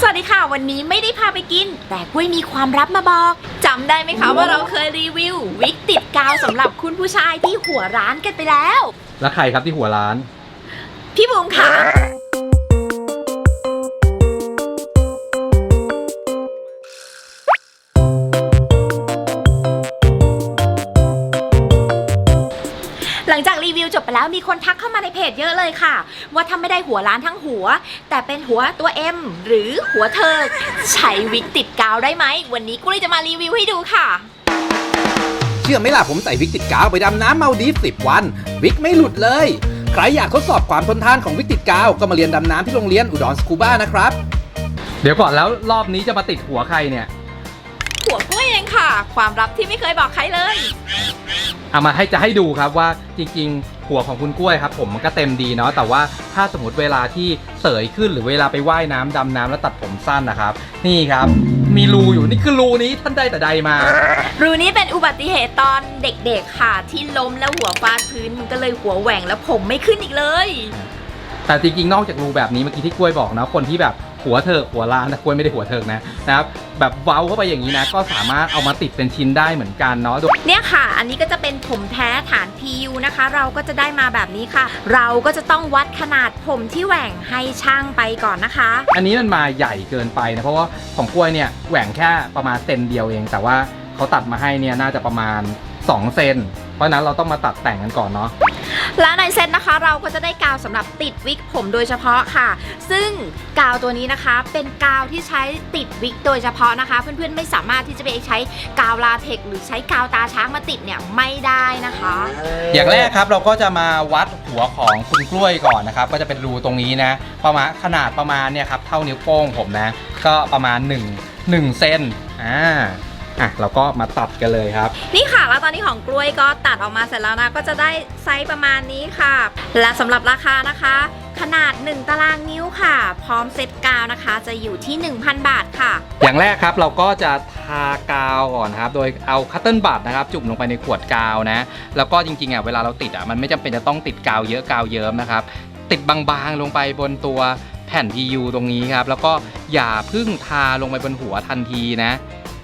สวัสดีค่ะ วันนี้ไม่ได้พาไปกิน แต่กุ้ยมีความลับมาบอกจำได้ไหมคะว่าเราเคยรีวิว วิกติดกาวสำหรับคุณผู้ชายที่หัวร้านกันไปแล้ว แล้วใครครับที่หัวร้าน พี่บุ๋มค่ะ จากรีวิวจบไปแล้วมีคนทักเข้ามาในเพจเยอะเลยค่ะ ว่าถ้าไม่ได้หัวล้านทั้งหัว แต่เป็นหัวตัว M หรือหัวเธอ ใช้วิกติดกาวได้ไหม วันนี้กุ้ยจะมารีวิวให้ดูค่ะเชื่อไหมล่ะผมใส่วิกติดกาวไปดำน้ำเมาดีฟ10วัน วิกไม่หลุดเลย ใครอยากทดสอบความทนทานของวิกติดกาว ก็มาเรียนดำน้ำที่โรงเรียนอุดรสกูบ้านะครับ เดี๋ยวก่อนแล้วรอบนี้จะมาติดหัวใครเนี่ย หัวกุ้ยเองค่ะ ความลับที่ไม่เคยบอกใครเลย เอามาให้จะให้ดูครับว่าจริงๆ หัวของคุณกล้วยครับ ผมมันก็เต็มดีเนาะแต่ว่าถ้าสมมติเวลาที่เสยขึ้นหรือเวลาไปว่ายน้ำดำน้ำแล้วตัดผมสั้นนะครับ นี่ครับ มีรูอยู่นี่คือรูนี้ท่านได้แต่ใดมา รูนี้เป็นอุบัติเหตุตอนเด็กๆค่ะ ที่ล้มแล้วหัวฟาดพื้นมันก็เลยหัวแหว่งแล้วผมไม่ขึ้นอีกเลย แต่จริงๆ นอกจากรูแบบนี้เมื่อกี้ที่กล้วยบอกนะคนที่แบบ หัวเถิกหัวล้านนะกล้วยไม่ได้หัวเถิกนะนะครับแบบเว้าเข้าไปอย่างนี้นะ ก็สามารถเอามาติดเป็นชิ้นได้เหมือนกันเนาะโดยเนี่ยค่ะ อันนี้ก็จะเป็นผมแท้ฐาน PU นะคะ เราก็จะได้มาแบบนี้ค่ะ เราก็จะต้องวัดขนาดผมที่แหว่งให้ช่างไปก่อนนะคะ อันนี้มันมาใหญ่เกินไปนะเพราะว่าของกล้วยเนี่ยแหว่งแค่ประมาณเซนเดียวเอง แต่ว่าเขาตัดมาให้เนี่ยน่าจะประมาณ2เซนเพราะฉะนั้นเราต้องมาตัดแต่งกันก่อนเนาะ และในเซตนะคะเราก็จะได้กาวสำหรับติดวิกผมโดยเฉพาะค่ะ ซึ่งกาวตัวนี้นะคะเป็นกาวที่ใช้ติดวิกโดยเฉพาะนะคะ เพื่อนๆไม่สามารถที่จะไปใช้กาวลาเทกหรือใช้กาวตาช้างมาติดเนี่ยไม่ได้นะคะ อย่างแรกครับเราก็จะมาวัดหัวของคุณกล้วยก่อนนะครับ ก็จะเป็นรูตรงนี้นะประมาณขนาดประมาณเนี่ยครับเท่านิ้วโป้งผมนะ ก็ประมาณ1 1เซนอ่า อะเราก็มาตัดกันเลยครับ นี่ค่ะแล้วตอนนี้ของกล้วยก็ตัดออกมาเสร็จแล้วนะ ก็จะได้ไซส์ประมาณนี้ค่ะ และสำหรับราคานะคะ ขนาด 1 ตารางนิ้วค่ะ พร้อมเซ็ตกาวนะคะ จะอยู่ที่ 1,000 บาทค่ะ อย่างแรกครับเราก็จะทากาวก่อนนะครับ โดยเอาคัตเติลบัตนะครับ จุ่มลงไปในขวดกาวนะ แล้วก็จริงๆอะเวลาเราติดอะมันไม่จำเป็นจะต้องติดกาวเยอะกาวเยิ้มนะครับ ติดบางๆลงไปบนตัวแผ่น PU ตรงนี้ครับ แล้วก็อย่าเพึ่งทาลงไปบนหัวทันทีนะ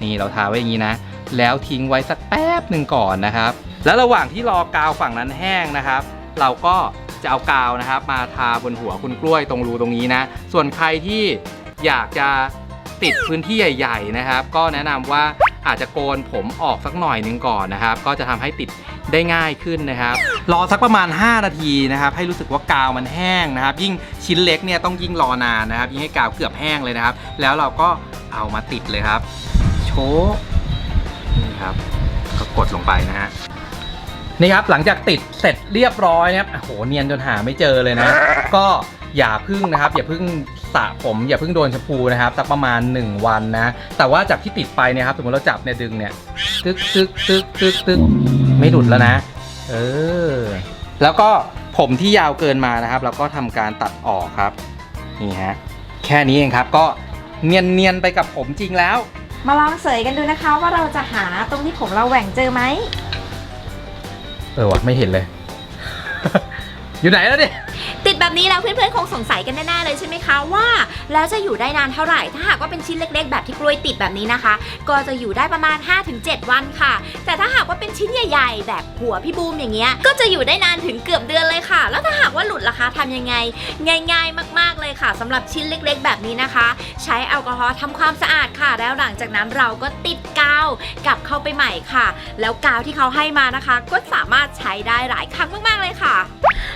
นี่เราทาไว้อย่างนี้นะ แล้วทิ้งไว้สักแป๊บหนึ่งก่อนนะครับ แล้วระหว่างที่รอกาวฝั่งนั้นแห้งนะครับ เราก็จะเอากาวนะครับ มาทาบนหัวคุณกล้วยตรงรูตรงนี้นะ ส่วนใครที่อยากจะติดพื้นที่ใหญ่ๆนะครับ ก็แนะนำว่าอาจจะโกนผมออกสักหน่อยหนึงก่อนนะครับ ก็จะทำให้ติดได้ง่ายขึ้นนะครับ รอสักประมาณ 5 นาทีนะครับ ให้รู้สึกว่ากาวมันแห้งนะครับ ยิ่งชิ้นเล็กเนี่ยต้องยิ่งรอนานนะครับ ยิ่งให้กาวเกือบแห้งเลยนะครับ แล้วเราก็เอามาติดเลยครับ ชว์นี่ครับ ก็กดลงไปนะฮะนี่ครับหลังจากติดเสร็จเรียบร้อยนะครับโอ้โหเนียนจนหาไม่เจอเลยนะ ก็อย่าพึ่งนะครับ อย่าพึ่งสระผม อย่าพึ่งโดนแชมพูนะครับสักประมาณ 1 วันนะ แต่ว่าจากที่ติดไปเนี่ยครับสมมติเราจับเนี่ยดึงเนี่ยตึกตึกตึกตึกตึกไม่หลุดแล้วนะ เออ แล้วก็ผมที่ยาวเกินมานะครับ เราก็ทำการตัดออกครับนี่ฮะแค่นี้เองครับก็เนียนเนียนๆไปกับผมจริงแล้ว มาลองเสยกันดูนะคะ ว่าเราจะหาตรงที่ผมเราแหว่งเจอไหม เออวะไม่เห็นเลย อยู่ไหนแล้วเนี่ย ติดแบบนี้แล้วเพื่อนๆคงสงสัยกันแน่ๆเลยใช่ไหมคะว่า แล้วจะอยู่ได้นานเท่าไหร่ ถ้าหากว่าเป็นชิ้นเล็ก ๆ แบบที่กล้วยติดแบบนี้นะคะ ก็จะอยู่ได้ประมาณ 5-7 วันค่ะ แต่ถ้าหากว่าเป็นชิ้นใหญ่ ๆ แบบหัวพี่บูมอย่างเงี้ยก็จะอยู่ได้นานถึงเกือบเดือนเลยค่ะ แล้วถ้าหากว่าหลุดล่ะคะทำยังไง ง่าย ๆ มากๆเลยค่ะสำหรับชิ้นเล็ก ๆ แบบนี้นะคะ ใช้แอลกอฮอล์ทำความสะอาดค่ะ แล้วหลังจากนั้นเราก็ติดกาวกลับเข้าไปใหม่ค่ะ แล้วกาวที่เขาให้มานะคะ ก็สามารถใช้ได้หลายครั้งมากๆเลยค่ะ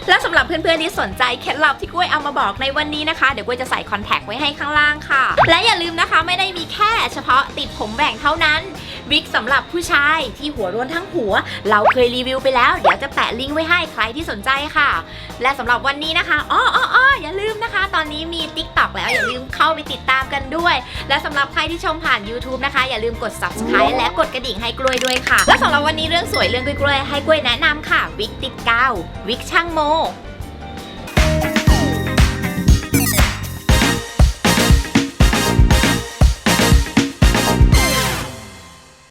และสำหรับเพื่อนๆที่สนใจเคล็ดลับที่กล้วยเอามาบอกในวันนี้นะคะ เดี๋ยวกล้วยจะใส่คอนแทคไว้ให้ข้างล่างค่ะ และอย่าลืมนะคะไม่ได้มีแค่เฉพาะติดผมแหว่งเท่านั้นวิกสำหรับผู้ชายที่หัวโล้นทั้งหัว เราเคยรีวิวไปแล้ว เดี๋ยวจะแปะลิงก์ไว้ให้ใครที่สนใจค่ะ และสำหรับวันนี้นะคะอ้ออ้ออ้ออย่าลืมนะคะ ตอนนี้มี t ิ k t o k แล้วอย่าลืมเข้าไปติดตามกันด้วย และสำหรับใครที่ชมผ่าน YouTube นะคะ อย่าลืมกด subscribe และกดกระดิ่งให้กล้วยด้วยค่ะ และสำหรับวันนี้เรื่องสวยเรื่องกล้วยๆให้กล้วยแนะนำค่ะ วิกติดกาววิกช่างโม